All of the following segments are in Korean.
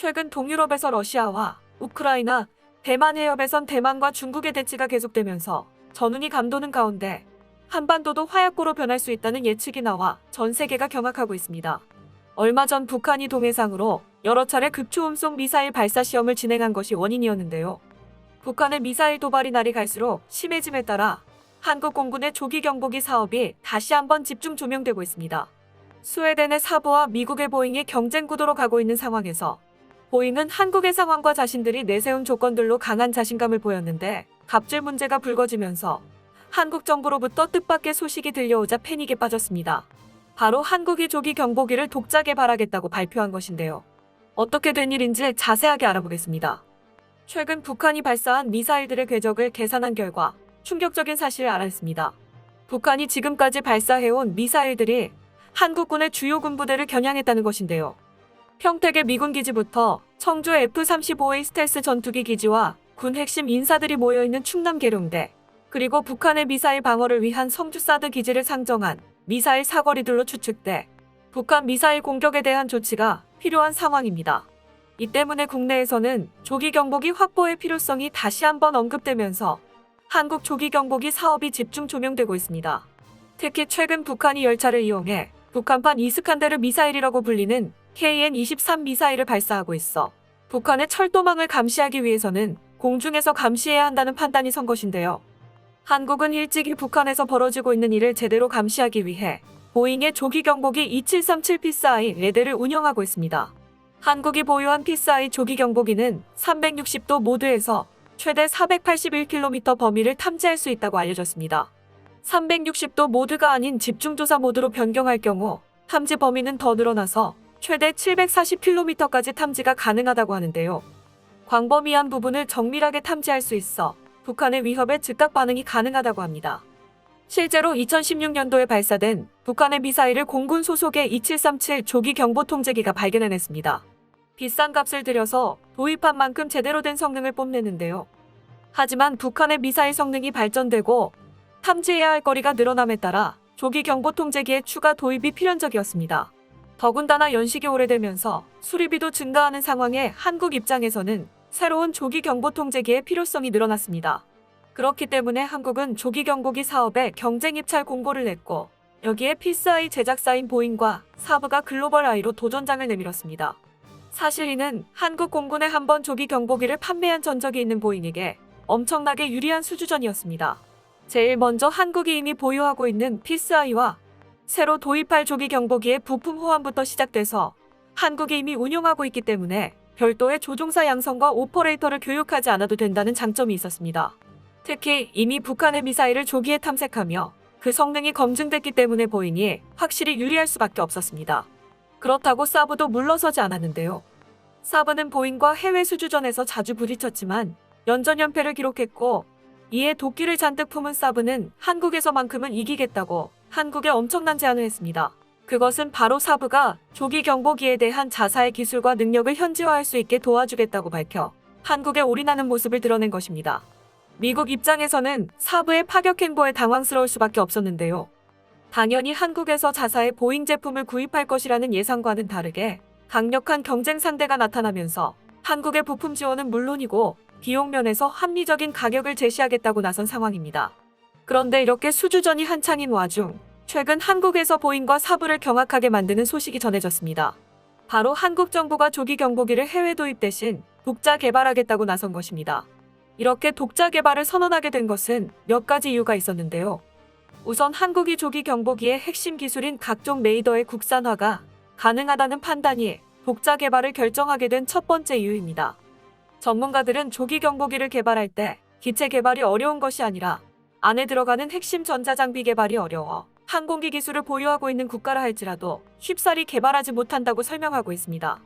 최근 동유럽에서 러시아와 우크라이나, 대만 해협에선 대만과 중국의 대치가 계속되면서 전운이 감도는 가운데 한반도도 화약고로 변할 수 있다는 예측이 나와 전 세계가 경악하고 있습니다. 얼마 전 북한이 동해상으로 여러 차례 극초음속 미사일 발사 시험을 진행한 것이 원인이었는데요. 북한의 미사일 도발이 날이 갈수록 심해짐에 따라 한국 공군의 조기 경보기 사업이 다시 한번 집중 조명되고 있습니다. 스웨덴의 사부와 미국의 보잉이 경쟁 구도로 가고 있는 상황에서 보잉은 한국의 상황과 자신들이 내세운 조건들로 강한 자신감을 보였는데 갑질 문제가 불거지면서 한국 정부로부터 뜻밖의 소식이 들려오자 패닉에 빠졌습니다. 바로 한국이 조기 경보기를 독자 개발하겠다고 발표한 것인데요. 어떻게 된 일인지 자세하게 알아보겠습니다. 최근 북한이 발사한 미사일들의 궤적을 계산한 결과 충격적인 사실을 알았습니다. 북한이 지금까지 발사해온 미사일들이 한국군의 주요 군부대를 겨냥했다는 것인데요. 평택의 미군 기지부터 청주 F-35A 스텔스 전투기 기지와 군 핵심 인사들이 모여있는 충남 계룡대, 그리고 북한의 미사일 방어를 위한 성주 사드 기지를 상정한 미사일 사거리들로 추측돼 북한 미사일 공격에 대한 조치가 필요한 상황입니다. 이 때문에 국내에서는 조기 경보기 확보의 필요성이 다시 한번 언급되면서 한국 조기 경보기 사업이 집중 조명되고 있습니다. 특히 최근 북한이 열차를 이용해 북한판 이스칸데르 미사일이라고 불리는 KN-23 미사일을 발사하고 있어 북한의 철도망을 감시하기 위해서는 공중에서 감시해야 한다는 판단이 선 것인데요. 한국은 일찍이 북한에서 벌어지고 있는 일을 제대로 감시하기 위해 보잉의 조기 경보기 2737 피스아이 레드를 운영하고 있습니다. 한국이 보유한 피스아이 조기 경보기는 360도 모드에서 최대 481km 범위를 탐지할 수 있다고 알려졌습니다. 360도 모드가 아닌 집중조사 모드로 변경할 경우 탐지 범위는 더 늘어나서 최대 740km까지 탐지가 가능하다고 하는데요. 광범위한 부분을 정밀하게 탐지할 수 있어 북한의 위협에 즉각 반응이 가능하다고 합니다. 실제로 2016년도에 발사된 북한의 미사일을 공군 소속의 2737 조기 경보 통제기가 발견해냈습니다. 비싼 값을 들여서 도입한 만큼 제대로 된 성능을 뽐내는데요. 하지만 북한의 미사일 성능이 발전되고 탐지해야 할 거리가 늘어남에 따라 조기 경보 통제기의 추가 도입이 필연적이었습니다. 더군다나 연식이 오래되면서 수리비도 증가하는 상황에 한국 입장에서는 새로운 조기 경보 통제기의 필요성이 늘어났습니다. 그렇기 때문에 한국은 조기 경보기 사업에 경쟁 입찰 공고를 냈고 여기에 피스아이 제작사인 보잉과 사브가 글로벌 아이로 도전장을 내밀었습니다. 사실 이는 한국 공군에 한 번 조기 경보기를 판매한 전적이 있는 보잉에게 엄청나게 유리한 수주전이었습니다. 제일 먼저 한국이 이미 보유하고 있는 피스아이와 새로 도입할 조기 경보기의 부품 호환부터 시작돼서 한국이 이미 운용하고 있기 때문에 별도의 조종사 양성과 오퍼레이터를 교육하지 않아도 된다는 장점이 있었습니다. 특히 이미 북한의 미사일을 조기에 탐색하며 그 성능이 검증됐기 때문에 보잉이 확실히 유리할 수밖에 없었습니다. 그렇다고 사브도 물러서지 않았는데요. 사브는 보잉과 해외 수주전에서 자주 부딪혔지만 연전 연패를 기록했고 이에 도끼를 잔뜩 품은 사브는 한국에서만큼은 이기겠다고 한국에 엄청난 제안을 했습니다. 그것은 바로 사브가 조기 경보기에 대한 자사의 기술과 능력을 현지화할 수 있게 도와주겠다고 밝혀 한국에 올인하는 모습을 드러낸 것입니다. 미국 입장에서는 사브의 파격 행보에 당황스러울 수밖에 없었는데요. 당연히 한국에서 자사의 보잉 제품을 구입할 것이라는 예상과는 다르게 강력한 경쟁 상대가 나타나면서 한국의 부품 지원은 물론이고 비용 면에서 합리적인 가격을 제시하겠다고 나선 상황입니다. 그런데 이렇게 수주전이 한창인 와중 최근 한국에서 보잉과 사부를 경악하게 만드는 소식이 전해졌습니다. 바로 한국 정부가 조기 경보기를 해외 도입 대신 독자 개발하겠다고 나선 것입니다. 이렇게 독자 개발을 선언하게 된 것은 몇 가지 이유가 있었는데요. 우선 한국이 조기 경보기의 핵심 기술인 각종 레이더의 국산화가 가능하다는 판단이 독자 개발을 결정하게 된 첫 번째 이유입니다. 전문가들은 조기 경보기를 개발할 때 기체 개발이 어려운 것이 아니라 안에 들어가는 핵심 전자장비 개발이 어려워 항공기 기술을 보유하고 있는 국가라 할지라도 쉽사리 개발하지 못한다고 설명하고 있습니다.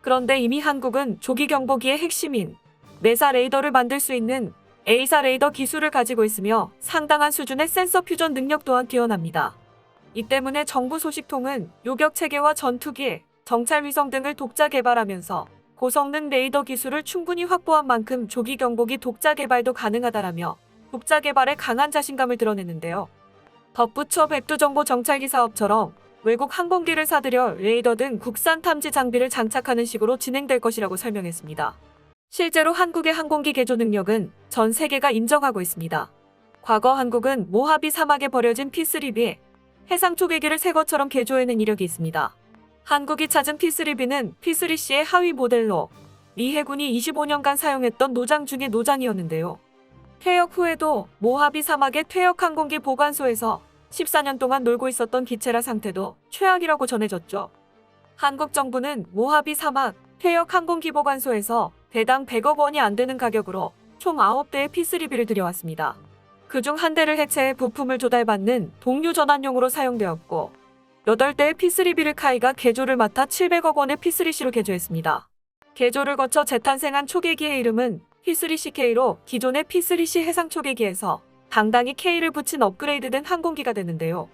그런데 이미 한국은 조기 경보기의 핵심인 내사 레이더를 만들 수 있는 A사 레이더 기술을 가지고 있으며 상당한 수준의 센서 퓨전 능력 또한 뛰어납니다. 이 때문에 정부 소식통은 요격 체계와 전투기, 정찰 위성 등을 독자 개발하면서 고성능 레이더 기술을 충분히 확보한 만큼 조기 경보기 독자 개발도 가능하다라며 독자 개발에 강한 자신감을 드러냈는데요. 덧붙여 백두정보 정찰기 사업처럼 외국 항공기를 사들여 레이더 등 국산 탐지 장비를 장착하는 식으로 진행될 것이라고 설명했습니다. 실제로 한국의 항공기 개조 능력은 전 세계가 인정하고 있습니다. 과거 한국은 모하비 사막에 버려진 P3B 해상 초계기를 새 것처럼 개조해낸 이력이 있습니다. 한국이 찾은 P3B는 P3C의 하위 모델로 미 해군이 25년간 사용했던 노장 중의 노장이었는데요. 퇴역 후에도 모하비 사막의 퇴역 항공기 보관소에서 14년 동안 놀고 있었던 기체라 상태도 최악이라고 전해졌죠. 한국 정부는 모하비 사막 퇴역 항공기 보관소에서 대당 100억 원이 안 되는 가격으로 총 9대의 P3B를 들여왔습니다. 그중 한 대를 해체해 부품을 조달받는 동류 전환용으로 사용되었고 8대의 P3B를 카이가 개조를 맡아 700억 원의 P3C로 개조했습니다. 개조를 거쳐 재탄생한 초계기의 이름은 P3CK로 기존의 P3C 해상 초계기에서 당당히 K를 붙인 업그레이드된 항공기가 되는데요.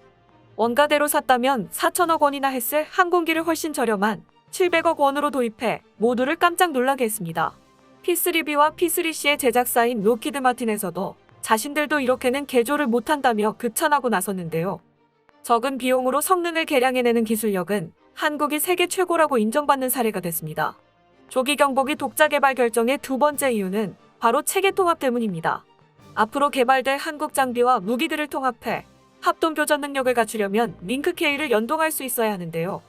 원가대로 샀다면 4천억 원이나 했을 항공기를 훨씬 저렴한 700억 원으로 도입해 모두를 깜짝 놀라게 했습니다. P3B와 P3C의 제작사인 로키드 마틴에서도 자신들도 이렇게는 개조를 못한다며 극찬하고 나섰는데요. 적은 비용으로 성능을 개량해내는 기술력은 한국이 세계 최고라고 인정받는 사례가 됐습니다. 조기 경보기 독자 개발 결정의 두 번째 이유는 바로 체계 통합 때문입니다. 앞으로 개발될 한국 장비와 무기들을 통합해 합동 교전 능력을 갖추려면 링크 K를 연동할 수 있어야 하는데요.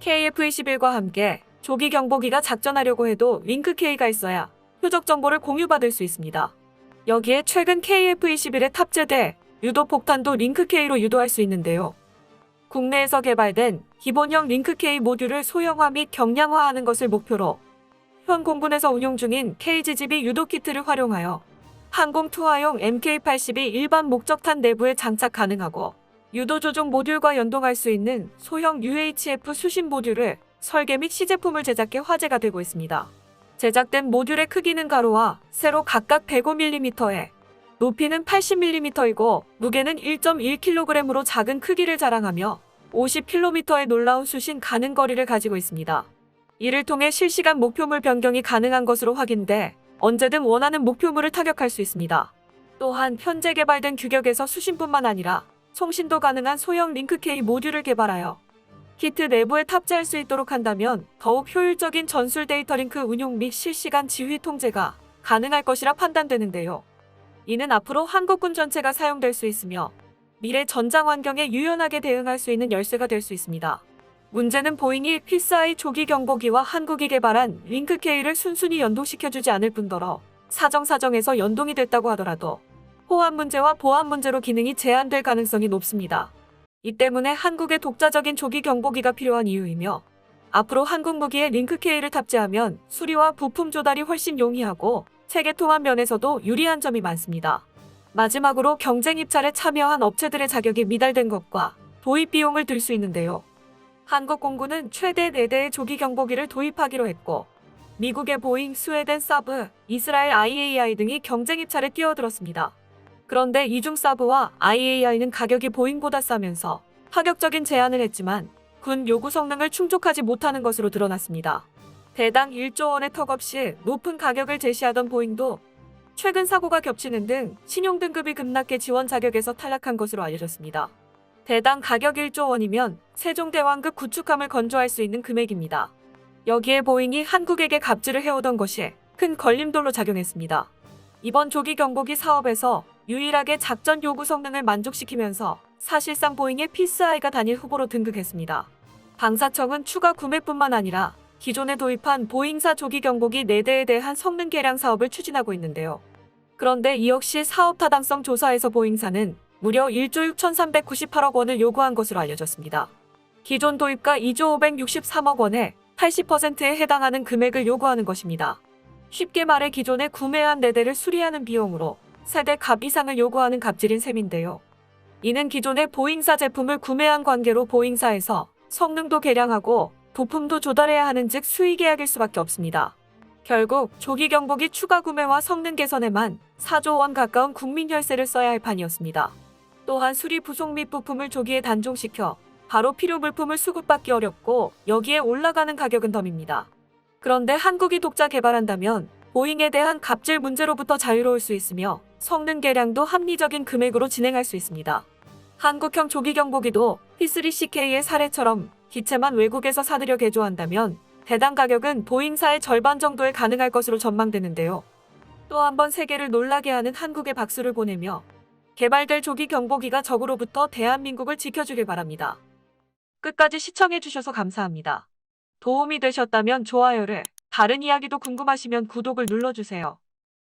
KF-21과 함께 조기 경보기가 작전하려고 해도 링크 K가 있어야 표적 정보를 공유받을 수 있습니다. 여기에 최근 KF-21에 탑재돼 유도 폭탄도 링크 K로 유도할 수 있는데요. 국내에서 개발된 기본형 링크 K 모듈을 소형화 및 경량화하는 것을 목표로 현 공군에서 운용 중인 KGGB 유도 키트를 활용하여 항공 투하용 MK-82 일반 목적탄 내부에 장착 가능하고 유도 조종 모듈과 연동할 수 있는 소형 UHF 수신 모듈을 설계 및 시제품을 제작해 화제가 되고 있습니다. 제작된 모듈의 크기는 가로와 세로 각각 105mm에 높이는 80mm이고 무게는 1.1kg으로 작은 크기를 자랑하며 50km의 놀라운 수신 가능 거리를 가지고 있습니다. 이를 통해 실시간 목표물 변경이 가능한 것으로 확인돼 언제든 원하는 목표물을 타격할 수 있습니다. 또한 현재 개발된 규격에서 수신뿐만 아니라 송신도 가능한 소형 링크K 모듈을 개발하여 키트 내부에 탑재할 수 있도록 한다면 더욱 효율적인 전술 데이터 링크 운용 및 실시간 지휘 통제가 가능할 것이라 판단되는데요. 이는 앞으로 한국군 전체가 사용될 수 있으며 미래 전장 환경에 유연하게 대응할 수 있는 열쇠가 될 수 있습니다. 문제는 보잉이 필사의 조기 경보기와 한국이 개발한 링크K를 순순히 연동시켜주지 않을 뿐더러 사정사정에서 연동이 됐다고 하더라도 호환 문제와 보안 문제로 기능이 제한될 가능성이 높습니다. 이 때문에 한국의 독자적인 조기 경보기가 필요한 이유이며 앞으로 한국 무기에 링크K를 탑재하면 수리와 부품 조달이 훨씬 용이하고 체계 통합 면에서도 유리한 점이 많습니다. 마지막으로 경쟁 입찰에 참여한 업체들의 자격이 미달된 것과 도입 비용을 들 수 있는데요. 한국 공군은 최대 4대의 조기 경보기를 도입하기로 했고 미국의 보잉, 스웨덴 사브, 이스라엘 IAI 등이 경쟁 입찰에 뛰어들었습니다. 그런데 이중 사브와 IAI는 가격이 보잉보다 싸면서 파격적인 제안을 했지만 군 요구 성능을 충족하지 못하는 것으로 드러났습니다. 대당 1조 원의 턱없이 높은 가격을 제시하던 보잉도 최근 사고가 겹치는 등 신용 등급이 급락해 지원 자격에서 탈락한 것으로 알려졌습니다. 대당 가격 1조 원이면 세종대왕급 구축함을 건조할 수 있는 금액입니다. 여기에 보잉이 한국에게 갑질을 해오던 것이 큰 걸림돌로 작용했습니다. 이번 조기 경보기 사업에서 유일하게 작전 요구 성능을 만족시키면서 사실상 보잉의 피스아이가 단일 후보로 등극했습니다. 방사청은 추가 구매뿐만 아니라 기존에 도입한 보잉사 조기 경보기 4대에 대한 성능 개량 사업을 추진하고 있는데요. 그런데 이 역시 사업 타당성 조사에서 보잉사는 무려 1조 6,398억 원을 요구한 것으로 알려졌습니다. 기존 도입가 2조 563억 원에 80%에 해당하는 금액을 요구하는 것입니다. 쉽게 말해 기존에 구매한 4대를 수리하는 비용으로 세대 값 이상을 요구하는 갑질인 셈인데요. 이는 기존의 보잉사 제품을 구매한 관계로 보잉사에서 성능도 개량하고 부품도 조달해야 하는 즉 수의 계약일 수밖에 없습니다. 결국 조기 경보기 추가 구매와 성능 개선에만 4조 원 가까운 국민 혈세를 써야 할 판이었습니다. 또한 수리 부속 및 부품을 조기에 단종시켜 바로 필요 물품을 수급받기 어렵고 여기에 올라가는 가격은 덤입니다. 그런데 한국이 독자 개발한다면 보잉에 대한 갑질 문제로부터 자유로울 수 있으며 성능 개량도 합리적인 금액으로 진행할 수 있습니다. 한국형 조기 경보기도 P3CK의 사례처럼 기체만 외국에서 사들여 개조한다면 대당 가격은 보잉사의 절반 정도에 가능할 것으로 전망되는데요. 또 한 번 세계를 놀라게 하는 한국에 박수를 보내며 개발될 조기 경보기가 적으로부터 대한민국을 지켜주길 바랍니다. 끝까지 시청해주셔서 감사합니다. 도움이 되셨다면 좋아요를, 다른 이야기도 궁금하시면 구독을 눌러주세요.